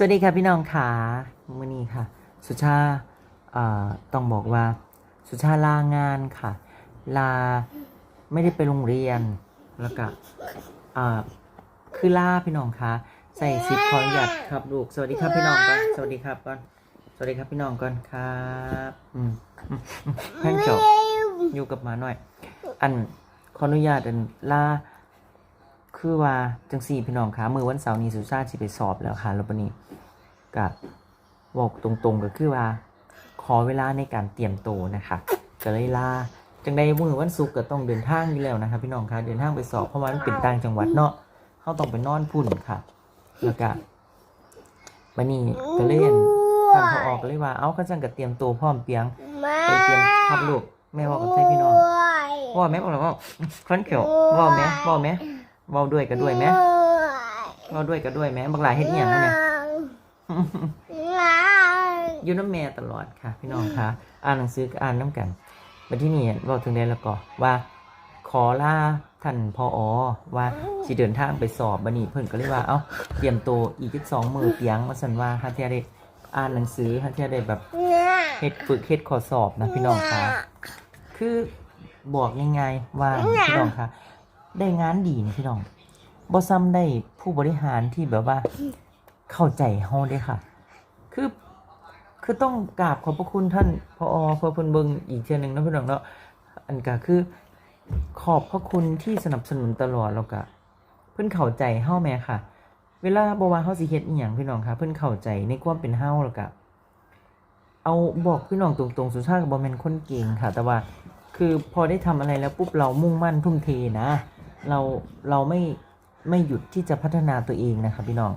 สวัสดีค่ะพี่น้องขามื่อนี้ค่ะ สุชาเอ่อต้องบอกว่า สุชาลางานค่ะ ลาไม่ได้ไปโรงเรียนแล้วก็อ่าคือลาพี่น้องคะใส่ซิปขออนุญาตครับลูกสวัสดีครับพี่น้องก่อนสวัสดีครับก่อนสวัสดีครับพี่น้องก่อนครับอืมอืมอืมแพ่งจบอยู่กับหมาหน่อย อันขออนุญาตอันลา คือว่าจังสี่พี่น้องคะมือวันเสาร์นี้สุชาติสิไปสอบแล้วค่ะแล้วปนี้กับบอกตรงๆก็คือว่า ขอเวลาในการเตรียมโตวนะคะก็เลยลาจังใดมือวันศุกร์ก็ต้องเดินทางอยู่แล้วนะคะพี่น้องคะเดินทางไปสอบเพราะว่ามันเป็นต่างจังหวัดเนาะเขาต้องไปนอนพุ่นค่ะแล้วก็วันนี้ก็เล่นท่านพอออกเลยว่าเอาข้าจังก็เตรียมตัวพร้อมเปียงไปเตรียมขับลูกแม่บอกกับใช่พี่น้องว่าแม่บอกเลยว่าครั้นเขียวว่าแม่ว่าแม่ เว่าด้วยก็ด้วยแม่เว่าด้วยก็ด้วยแม่บักหลายเฮ็ดอหย่างนั้นเนี่ยอยู่น้ำแม่ตลอดค่ะ พี่น้องคะอ่านหนังสือก็อ่านน้ำกันมาที่นี่บอกถึงได้แล้วก็ว่า ขอลาท่านพออว่าสิเดินทางไปสอบบันนี้เพิ่นก็เลยว่า เอ้า เตรียมตัวอีกสองมือเปียงมาสันว่าฮาเทียได้อ่านหนังสือฮาเทียได้แบบเฮ็ดฝึกเฮ็ดข้อสอบนะพี่น้องคะคือบอกยังไงว่าพี่น้องคะ ได้งานดีนี่พี่น้องบ่ซ้ำได้ผู้บริหารที่แบบว่า เข้าใจเฮาเด้ค่ะ คือคือต้องกราบขอบพระคุณท่านพอพอพิ่นเบิงอีกเทื่อหนึ่งนะพี่น้องเนาะอันก็คือขอบพระคุณที่สนับสนุนตลอดแล้วก็เพิ่อนเข้าใจเฮาแม่ค่ะ เวลาบ่ว่าเฮาสิเฮ็ดอีหยังพี่น้องค่ะ เพิ่อนเข้าใจในความเป็นเฮาแล้วก็เอาบอกพี่น้องตรงๆ สุชาติก็บ่แม่นคนเก่งค่ะ แต่ว่าคือพอได้ทำอะไรแล้วปุ๊บเรามุ่งมั่นทุ่มเทนะ เราเราไม่ไม่หยุดที่จะพัฒนาตัวเองนะครับพี่น้อง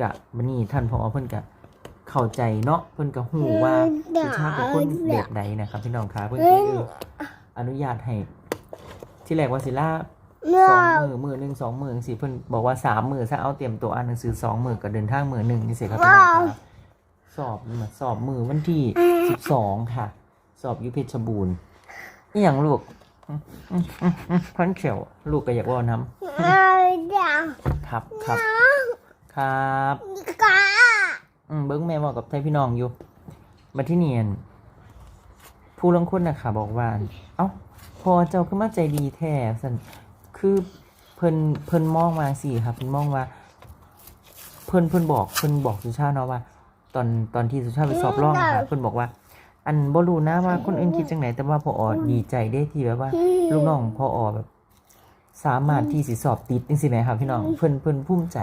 กะบันนี้ท่านพอเพิ่นกะเข้าใจเนาะเพิ่นกะหูว่าสุชาติเป็นคนแบบใดนะครับพี่น้องคะเพิ่นก็เอออนุญาตให้ที่แรกว่าสิลาสองมือมือหนึ่งสองมือสิเพิ่นบอกว่าสามมือซะเอาเตรียมตัวอ่านหนังสือสองมือก็เดินทางมือหนึ่งนี่สิครับพี่น้องคะสอบมาสอบมือวันที่สิบสองค่ะ สอบอยุเพชรบูรณ์นี่อย่างลูกอืมอืมอืมอืม พันเขียว ลูกก็อยากว่าน้ำครับครับครับอืมเบิ้งแม่บอกกับไทยพี่น้องอยู่มาที่เนียน ผู้ลงคนนะคะบอกว่า เอ้า พอเจ้าขึ้นมาใจดีแท้สันคือเพิ่นเพิ่นมองมาสิครับเพิ่นมองว่า เพิ่นเพิ่นบอกเพิ่นบอกสุชาติเนาะว่า ตอนตอนที่สุชาติไปสอบร่องอะค่ะเพิ่นบอกว่า อันบ่รู้นะว่าคนอื่นคิดจังไหนแต่ว่าพออดีใจได้ที่แบบว่า ลูกน้องพออแบบ สามารถที่สิสอบติดจังซี่แหมครับพี่น้องเพิ่นเพิ่นภูมิใจ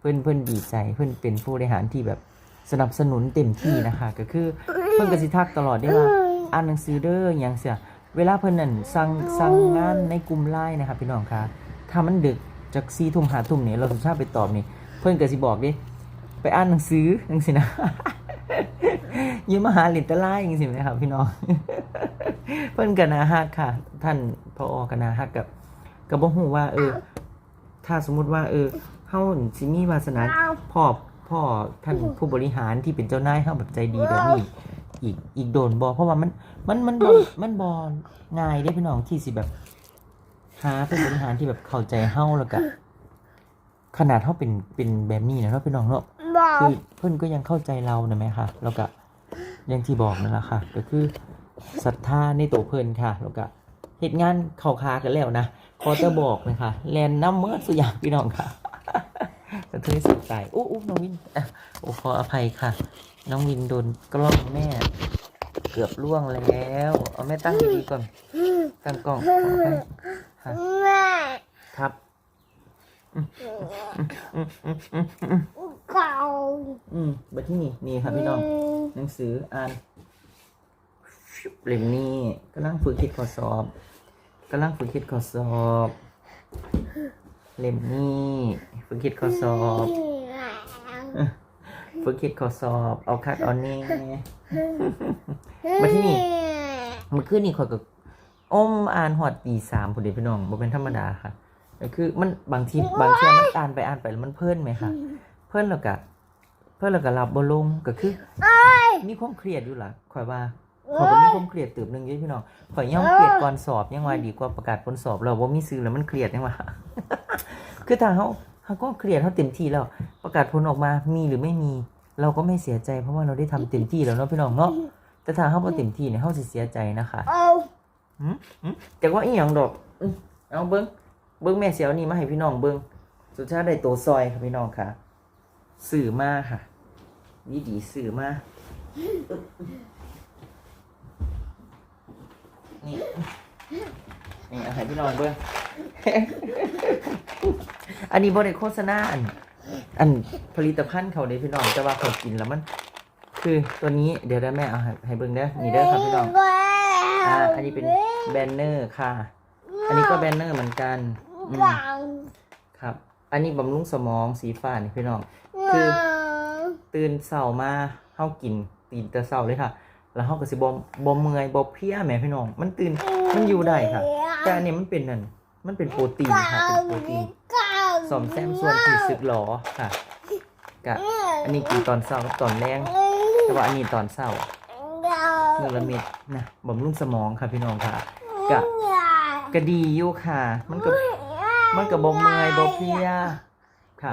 เพิ่นเพิ่นดีใจ เพิ่นเป็นผู้บริหารที่แบบสนับสนุนเต็มที่นะคะ ก็คือเพิ่นก็สิทักตลอดได้ว่าอ่านหนังสือเด้ออหย่างเสียเวลาเพิ่นนั่นสั่งสั่งงานในกลุ่มไลน์นะครับพี่น้องคะถ้ามันดึกจาก4ทุ่ม5ทุ่มนี่เราสุชาติไปตอบนี่เพิ่นก็สิบอกดิไปอ่านหนังสือจังซี่นะอ ยืมมาหาลินตะไลน์จังซี่ไหมครับ พี่น้อง เพิ่นก็น่าฮักค่ะ ท่านพอก็น่าฮักกับก็บ่ฮู้ว่า เออ ถ้าสมมุติว่า เออเฮาสิมีวาสนาพ่อพ่อท่านผู้บริหารที่เป็นเจ้านายเฮาแบบใจดีแบบนี้อีกอีกโดนบอเพราะว่ามันมันมันบอมันบอง่ายได้พี่น้องที่สิแบบหาผู้บริหารที่แบบเข้าใจเฮาแล้วก็ขนาดเฮาเป็นเป็นแบบนี้นะเนาะพี่น้องเนาะคือเพิ่นก็ยังเข้าใจเรานะไหมคะแล้วก็ อยังที่บอกนั่นแหละค่ะ ก็คือศรัทธาในตัวเพิ่นค่ะ แล้วก็เหตุงานเข้าคากันแล้วนะขอจะบอกนะคะแลนน้ำเมื่อสุดอย่างพี่น้องค่ะกระเทยสุดใจอู้อู้น้องวินอะโอ้ขออภัยค่ะ น้องวินโดนกล้องแม่ เกือบล่วงแล้ว เอาแม่ตั้งดีๆก่อนตั้งกล้องขออ ภัยค่ะครับอืมบัดที่นี่นี่ครับพี่น้อง หนังสืออ่านเล่มนี้กำลังฝึกคิดข้อสอบกำลังฝึกคิดข้อสอบเล่มนี้ฝึกคิดข้อสอบฝึกคิดข้อสอบ เอาคัดเอาแน่มาที่นี่เมื่อคืนนี่ข่อยก็อมอ่านหอดตีสามพอดีพี่น้องบ่เป็นธรรมดาค่ะก็คือมันบางทีบางเทีมันอ่านไปอ่านไปแล้วมันเพลินไหมคะเพลินแล้วก็เพลินแล้วก็หลับบ่ลงก็คือมีความเครียดอยู่ล่ะข่อยว่าข่อยก็มีความเครียดตืบหนึงอยู่พี่น้องข่อยยังเครียดก่อนสอบยังว่าดีกว่าประกาศผลสอบเราบ่มีซื้อแล้วมันเครียดยังว่าคือถ้าเฮาเขาก็เครียดเขาเต็มที่แล้ว ประกาศผลออกมามีหรือไม่มี เราก็ไม่เสียใจ เพราะว่าเราได้ทำเต็มที่แล้วเนาะพี่น้องเนาะแต่ถ้าเขาบ่เต็มที่เนี่ยเขาสิเสียใจนะคะเอาหืมหืมแต่ว่าอีหยังดอกอื้อเอาเบิ้งเบิ้งแม่เสียวนี่มาให้พี่น้องเบิ้งสุดท้ายได้ตัวซอยค่ะพี่น้องค่ะ สื่อมาค่ะดีดีสื่อมานี่ นี่เอาให้พี่น้องเบิ้งอันนี้บริโฆษณาอัน อันผลิตภัณฑ์เขาเด้พี่น้องแต่ว่าเขากินแล้วมัน คือตัวนี้เดี๋ยวได้แม่เอาให้ให้เบิ้งเด้อนี่เด้อครับพี่น้องอ่าอันนี้เป็นแบนเนอร์ค่ะ อันนี้ก็แบนเนอร์เหมือนกันอืมครับ อันนี้บำรุงสมองสีฟ้านี่พี่น้อง คือ ตื่นเสามาเฮากินตีนแต่เสาเลยค่ะ แล้วเฮาก็สิบ่บ่เมื่อยบ่เพลียแหมพี่น้อง มันตื่นมันอยู่ได้ค่ะ แต่อันนี้มันเป็นนั่นมันเป็นโปรตีนค่ะเป็นโปรตีนกลางสอมแซมส่วนที่สึกหรอค่ะกะอันนี้กินตอนเช้ากับตอนแรงแต่ว่าอันนี้ตอนเช้ามื้อละเม็ดนะบำรุงสมองค่ะพี่น้องค่ะกะก็ดีอยู่ค่ะ มันก็มันก็บ่เมื่อยบ่เพลีย ค่ะ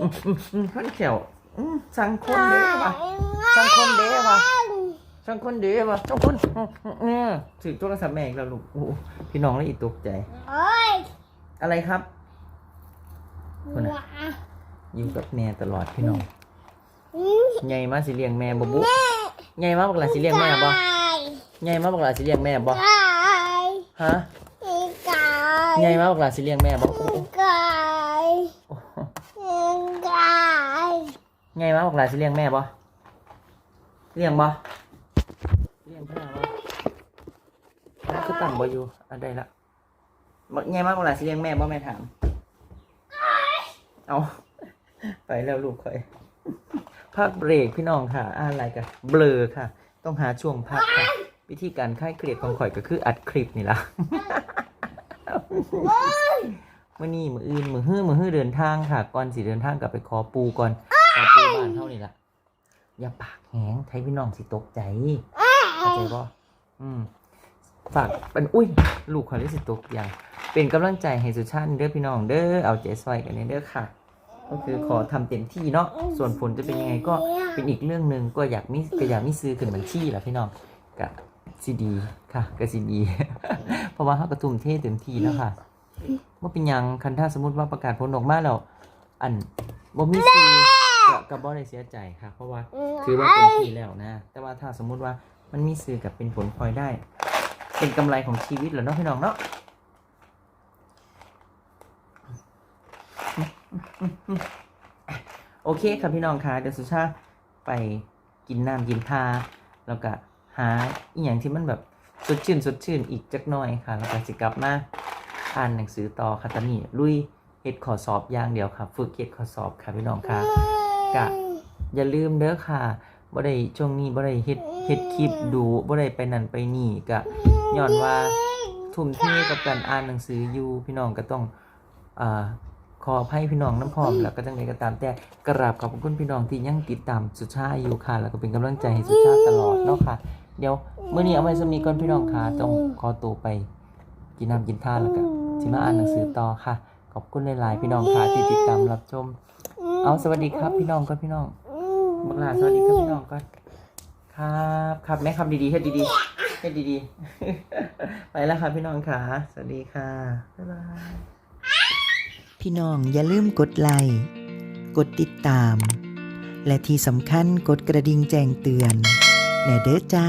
อืมอืมมันเขียวอืมสังคนเด้ว่ะสังคนเด้ว่ะสังคนเด้ว่ะสังคนอืมอืมอืมถือโทรศัพท์แม่อีกแล้วลูกโอ้โหพี่น้องเลยอีกตกใจโอ้ยอะไรครับอยู่กับแม่ตลอดพี่น้องใหญ่มาสิเลี้ยงแม่บ่บุใหญ่มาบอกหลาสิเลี้ยงแม่บ่ใหญ่มาบอกหลาสิเลี้ยงแม่บ่ไก่ฮะไก่ใหญ่มาบอกหลาสิเลี้ยงแม่บ่โอ้โห ไก่ โอ้โห ไก่ ใหญ่มาบอกหลาสิเลี้ยงแม่บ่เลี้ยงบ่เลี้ยงพ่อบ่คือตั้งบ่อยู่อันใดละบ่ใหญ่มาบอกหลาสิเลี้ยงแม่บ่แม่ถาม เอาไปแล้วลูกค่อยพักเบรกพี่น้องค่ะ อะไรกันเบลอค่ะ ต้องหาช่วงพักค่ะ วิธีการคลายเครียดของข่อยก็คืออัดคลิปนี่ละเมื่อนี้มืออื่นมือฮื้อมือฮื้อเดินทางค่ะ ก่อนสิเดินทางกลับไปขอปูก่อน ขอปูบ้านเท่านี้ละอย่าปากแห้งไทยพี่น้องสิตกใจเข้าใจป่อืมฝากเป็นอุ้ย ลูกขอได้สิตกอย่าง เป็นกำลังใจให้สุชาติเด้อพี่น้องเด้อเอาใจซอยกันเด้อค่ะ ก็คือขอทำเต็มที่เนาะส่วนผลจะเป็นยังไงก็เป็นอีกเรื่องหนึ่งก็อยากมีก็อยากมีซื้อขึ้นบัญชีแหละพี่น้องกับซีดีค่ะกับซีดีเพราะว่าเขากระตุ้มเทเต็มที่แล้วค่ะว่าเป็นยังคันถ้าสมมติว่าประกาศผลออกมาแล้วอันบ่มีซีก็ กับบ่ได้เสียใจค่ะ เพราะว่าถือว่าเต็มที่แล้วนะ แต่ว่าถ้าสมมุติว่ามันมีซื้อกับเป็นผลพลอยได้ เป็นกำไรของชีวิตเหรอเนาะพี่น้องเนาะโอเคครับพี่น้องค่ะเดี๋ยวสุชาติไปกินน้ำกินทาแล้วก็หาอีหยังที่มันแบบสดชื่นสดชื่นอีกจักหน่อยค่ะ แล้วก็สิกลับมาอ่านหนังสือต่อค่ะตอนนี้ลุยเฮ็ดข้อสอบอย่างเดียวค่ะ ฝึกเฮ็ดข้อสอบค่ะพี่น้องค่ะ กะอย่าลืมเด้อค่ะบ่ได้ช่วงนี้บ่ได้เฮ็ดเฮ็ดคลิปดูบ่ได้ไปนั่นไปนี่กะย้อนว่าทุ่มเทกับการอ่านหนังสืออยู่พี่น้องก็ต้องอ่าขออภัยพี่น้องน้ำพร้อมแล้วก็จังไดก็ตามแต่กราบขอบคุณพี่น้องที่ยังติดตามสุชาติอยู่ค่ะ แล้วก็เป็นกำลังใจให้สุชาติตลอดเนาะค่ะ เดี๋ยวมื้อนี้เอาไว้สำนีก่อนพี่น้องค่ะต้องขอตัวไปกินน้ำกินท่าแล้วก็สิมาอ่านหนังสือต่อค่ะ ขอบคุณหลายๆพี่น้องค่ะที่ติดตามรับชม เอาสวัสดีครับพี่น้องก่อนพี่น้องบักหลาสวัสดีครับพี่น้องก่อนครับครับแม่ครับดีๆเฮ็ดดีๆเฮ็ดดีๆ ไปแล้วค่ะพี่น้องค่ะ สวัสดีค่ะบ๊ายบายพี่น้องอย่าลืมกดไลค์กดติดตาม และที่สำคัญกดกระดิ่งแจ้งเตือนแน่เด้อจ้า